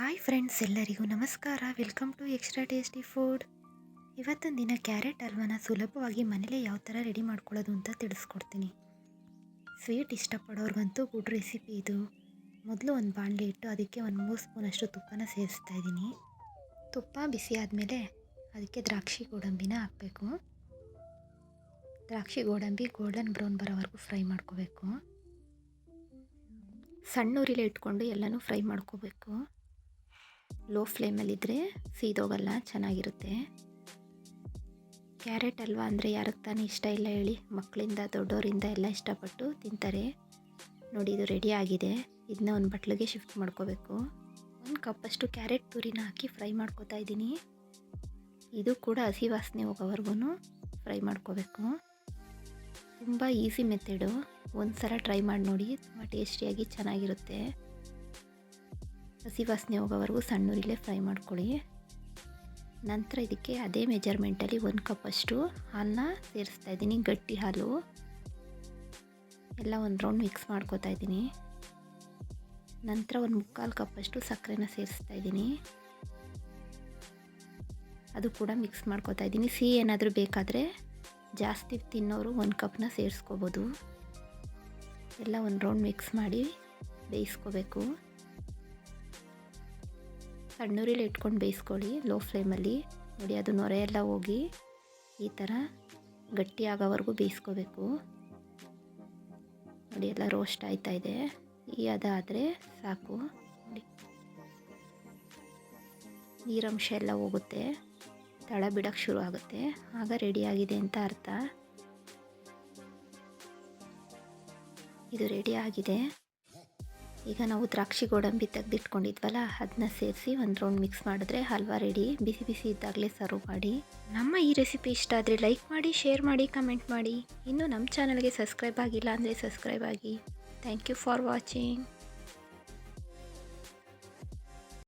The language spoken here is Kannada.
ಹಾಯ್ ಫ್ರೆಂಡ್ಸ್, ಎಲ್ಲರಿಗೂ ನಮಸ್ಕಾರ. Welcome to extra tasty food ಇವತ್ತಿನ ದಿನ ಕ್ಯಾರೆಟ್ ಹಲ್ವನ ಸುಲಭವಾಗಿ ಮನೇಲೇ ಯಾವ ಥರ ರೆಡಿ ಮಾಡ್ಕೊಳ್ಳೋದು ಅಂತ ತಿಳಿಸ್ಕೊಡ್ತೀನಿ. ಸ್ವೀಟ್ ಇಷ್ಟಪಡೋರ್ಗಂತೂ ಗುಡ್ ರೆಸಿಪಿ ಇದು. ಮೊದಲು ಒಂದು ಬಾಣಲೆ ಇಟ್ಟು ಅದಕ್ಕೆ ಒಂದು ಮೂರು ಸ್ಪೂನಷ್ಟು ತುಪ್ಪನ ಸೇರಿಸ್ತಾ ಇದ್ದೀನಿ. ತುಪ್ಪ ಬಿಸಿ ಆದಮೇಲೆ ಅದಕ್ಕೆ ದ್ರಾಕ್ಷಿ ಗೋಡಂಬಿನ ಹಾಕಬೇಕು. ದ್ರಾಕ್ಷಿ ಗೋಡಂಬಿ ಗೋಲ್ಡನ್ ಬ್ರೌನ್ ಬರೋವರೆಗೂ ಫ್ರೈ ಮಾಡ್ಕೋಬೇಕು. ಸಣ್ಣ ಉರಿಲಿ ಇಟ್ಕೊಂಡು ಎಲ್ಲನೂ ಫ್ರೈ ಮಾಡ್ಕೋಬೇಕು. ಲೋ ಫ್ಲೇಮಲ್ಲಿದ್ದರೆ ಸೀದೋಗಲ್ಲ, ಚೆನ್ನಾಗಿರುತ್ತೆ. ಕ್ಯಾರೆಟ್ ಅಲ್ವಾ ಅಂದರೆ ಯಾರಿಗೆ ತಾನೇ ಇಷ್ಟ ಇಲ್ಲ ಹೇಳಿ ಮಕ್ಕಳಿಂದ ದೊಡ್ಡವರಿಂದ ಎಲ್ಲ ಇಷ್ಟಪಟ್ಟು ತಿಂತಾರೆ. ನೋಡಿ ಇದು ರೆಡಿ ಆಗಿದೆ ಇದನ್ನ ಒಂದು ಬಟ್ಲಿಗೆ ಶಿಫ್ಟ್ ಮಾಡ್ಕೋಬೇಕು. ಒಂದು ಕಪ್ಪಷ್ಟು ಕ್ಯಾರೆಟ್ ತುರಿನ ಹಾಕಿ ಫ್ರೈ ಮಾಡ್ಕೋತಾ ಇದ್ದೀನಿ. ಇದು ಕೂಡ ಹಸಿ ವಾಸನೆ ಹೋಗೋವರೆಗೂ ಫ್ರೈ ಮಾಡ್ಕೋಬೇಕು. ತುಂಬ ಈಸಿ ಮೆಥಡು ಒಂದು ಸಲ ಟ್ರೈ ಮಾಡಿ ನೋಡಿ, ತುಂಬ ಟೇಸ್ಟಿಯಾಗಿ ಚೆನ್ನಾಗಿರುತ್ತೆ. ಹಸಿ ವಾಸನೆ ಹೋಗೋವರೆಗೂ ಸಣ್ಣೂರಿಲೇ ಫ್ರೈ ಮಾಡ್ಕೊಳ್ಳಿ. ನಂತರ ಇದಕ್ಕೆ ಅದೇ ಮೆಜರ್ಮೆಂಟಲ್ಲಿ ಒಂದು ಕಪ್ಪಷ್ಟು ಹಾಲನ್ನ ಸೇರಿಸ್ತಾ ಇದ್ದೀನಿ, ಗಟ್ಟಿ ಹಾಲು. ಎಲ್ಲ ಒಂದು ರೌಂಡ್ ಮಿಕ್ಸ್ ಮಾಡ್ಕೋತಾ ಇದ್ದೀನಿ. ನಂತರ ಒಂದು ಮುಕ್ಕಾಲು ಕಪ್ಪಷ್ಟು ಸಕ್ಕರೆನ ಸೇರಿಸ್ತಾ ಇದ್ದೀನಿ. ಅದು ಕೂಡ ಮಿಕ್ಸ್ ಮಾಡ್ಕೋತಾ ಇದ್ದೀನಿ. ಸಿಹಿ ಏನಾದರೂ ಬೇಕಾದರೆ ಜಾಸ್ತಿ ತಿನ್ನೋರು ಒಂದು ಕಪ್ನ ಸೇರಿಸ್ಕೋಬೋದು. ಎಲ್ಲ ಒಂದು ರೌಂಡ್ ಮಿಕ್ಸ್ ಮಾಡಿ ಬೇಯಿಸ್ಕೋಬೇಕು. ಸಣ್ಣೂರಿಲಿ ಇಟ್ಕೊಂಡು ಬೇಯಿಸ್ಕೊಳ್ಳಿ ಲೋ ಫ್ಲೇಮಲ್ಲಿ ನೋಡಿ, ಅದು ನೊರೆ ಎಲ್ಲ ಹೋಗಿ ಈ ಥರ ಗಟ್ಟಿ ಆಗೋವರೆಗೂ ಬೇಯಿಸ್ಕೋಬೇಕು. ನೋಡಿ, ಎಲ್ಲ ರೋಸ್ಟ್ ಆಯ್ತಾ ಇದೆ. ಈ ಅದಾದರೆ ಸಾಕು. ನೋಡಿ. ನೀರಂಶ ಎಲ್ಲ ಹೋಗುತ್ತೆ. ತಳ ಬಿಡೋಕ್ಕೆ ಶುರು ಆಗುತ್ತೆ. ಆಗ ರೆಡಿಯಾಗಿದೆ ಅಂತ ಅರ್ಥ. ಇದು ರೆಡಿ ಆಗಿದೆ. ಈಗ ನಾವು ದ್ರಾಕ್ಷಿ ಗೋಡಂಬಿ ತೆಗೆದಿಟ್ಕೊಂಡಿದ್ವಲ್ಲ ಅದನ್ನ ಸೇರಿಸಿ ಒಂದು ರೌಂಡ್ ಮಿಕ್ಸ್ ಮಾಡಿದ್ರೆ ಹಲ್ವಾ ರೆಡಿ ಬಿಸಿ ಬಿಸಿ ಇದ್ದಾಗಲೇ ಸರ್ವ್ ಮಾಡಿ. ನಮ್ಮ ಈ ರೆಸಿಪಿ ಇಷ್ಟ ಆದರೆ ಲೈಕ್ ಮಾಡಿ ಶೇರ್ ಮಾಡಿ ಕಮೆಂಟ್ ಮಾಡಿ. ಇನ್ನೂ ನಮ್ಮ ಚಾನಲ್ಗೆ ಸಬ್ಸ್ಕ್ರೈಬ್ ಆಗಿಲ್ಲ ಅಂದರೆ ಸಬ್ಸ್ಕ್ರೈಬ್ ಆಗಿ. Thank you for watching